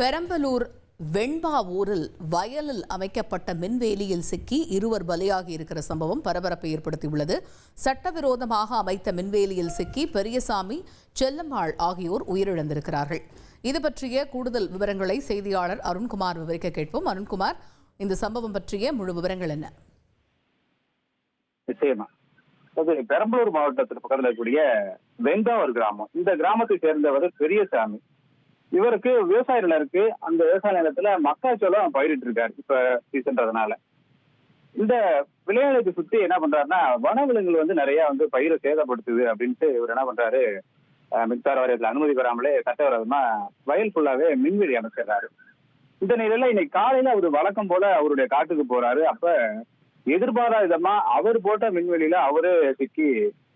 பெரம்பலூர் வெண்பா ஊரில் வயலில் அமைக்கப்பட்ட மின்வேலியில் சிக்கி இருவர் பலியாகி இருக்கிற சம்பவம் பரபரப்பை ஏற்படுத்தியுள்ளது. சட்டவிரோதமாக அமைத்த மின்வேலியில் சிக்கி பெரியசாமி செல்லம்மாள் ஆகியோர் உயிரிழந்திருக்கிறார்கள். இது பற்றிய கூடுதல் விவரங்களை செய்தியாளர் அருண்குமார் விவரிக்க கேட்போம். அருண்குமார் இந்த சம்பவம் பற்றிய முழு விவரங்கள் என்ன? நிச்சயமா. அது பெரம்பலூர் மாவட்டத்தில் பக்கத்தில் இருக்கக்கூடிய வெங்காவூர் கிராமம். இந்த கிராமத்தை சேர்ந்தவர் பெரியசாமி. இவருக்கு விவசாய நிலம் இருக்கு. அந்த விவசாய நிலத்துல மக்காச்சோளம் பயிரிட்டு இருக்காரு இப்ப சீசன்றதுனால இந்த விளையாட்டுக்கு சுத்தி என்ன பண்றாருன்னா வனவிலங்குகள் வந்து நிறைய வந்து பயிரை சேதப்படுத்துது அப்படின்ட்டு இவர் என்ன பண்றாரு மின்சார வாரியத்துல அனுமதி பெறாமலே சட்டவிரோதமா வயல் ஃபுல்லாவே மின்வெளி அமைச்சிடுறாரு இந்த நிலையில இன்னைக்கு காலையில அவர் வழக்கம் போல அவருடைய காட்டுக்கு போறாரு. அப்ப எதிர்பாராத விதமா அவர் போட்ட மின்வெளியில அவரு சிக்கி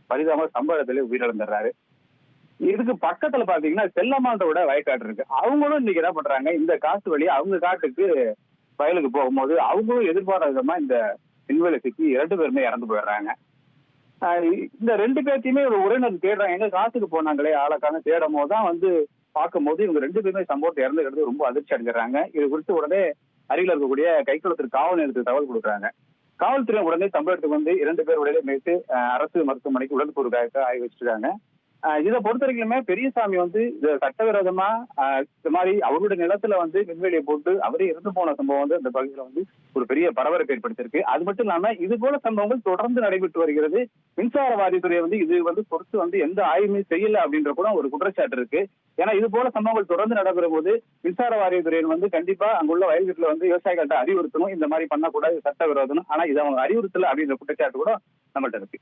பரிதாப சம்பவத்திலே உயிரிழந்துடுறாரு. இதுக்கு பக்கத்துல பாத்தீங்கன்னா செல்லமாண்டோட வயக்காட்டு இருக்கு. அவங்களும் இன்னைக்கு என்ன பண்றாங்க இந்த காட்டு வழி அவங்க காட்டுக்கு வயலுக்கு போகும்போது அவங்களும் எதிர்பாராத விதமா இந்த விண்வெளி சிக்கி இரண்டு பேருமே இறந்து போயிடுறாங்க. இந்த ரெண்டு பேர்த்தையுமே ஒரு உறவினர் தேடுறாங்க. எங்க காட்டுக்கு போனாங்களே ஆளக்கான தேடும் போது தான் வந்து பார்க்கும்போது இவங்க ரெண்டு பேருமே சம்பவத்தை இறந்துக்கிறது ரொம்ப அதிர்ச்சி அடைஞ்சிடறாங்க. இது குறித்து உடனே அருகில் இருக்கக்கூடிய கைக்குளத்திற்கு காவல் நிலையத்துக்கு தகவல் கொடுக்குறாங்க. காவல்துறை உடனே சம்பவத்துக்கு வந்து இரண்டு பேர் உடனே மீட்டு அரசு மருத்துவமனைக்கு உடற்கூறுக்காக ஆய்வு வச்சிருக்காங்க. இதை பொறுத்த வரைக்குமே பெரியசாமி வந்து சட்டவிரோதமா இந்த மாதிரி அவருடைய நிலத்துல வந்து விண்வெளியை போட்டு அவரே இறந்து போன சம்பவம் வந்து அந்த பகுதியில வந்து ஒரு பெரிய பரபரப்பு ஏற்படுத்தியிருக்கு. அது மட்டும் இல்லாம இது போல சம்பவங்கள் தொடர்ந்து நடைபெற்று வருகிறது. மின்சார வாரியத்துறை வந்து இது வந்து பொறுத்து வந்து எந்த ஆய்வுமே செய்யல அப்படின்ற கூட ஒரு குற்றச்சாட்டு இருக்கு. ஏன்னா இது போல சம்பவங்கள் தொடர்ந்து நடைபெறும் போது மின்சார வாரியத்துறையின் வந்து கண்டிப்பா அங்குள்ள வயல்வீட்டுல வந்து விவசாயிகள்ட்ட அறிவுறுத்தணும். இந்த மாதிரி பண்ணக்கூடாது சட்டவிரோதம் ஆனா இது அவங்க அறிவுறுத்தல அப்படின்ற குற்றச்சாட்டு கூட நம்மள்ட்ட இருக்கு.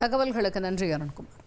தகவல்களுக்கு நன்றி அருண்குமார்.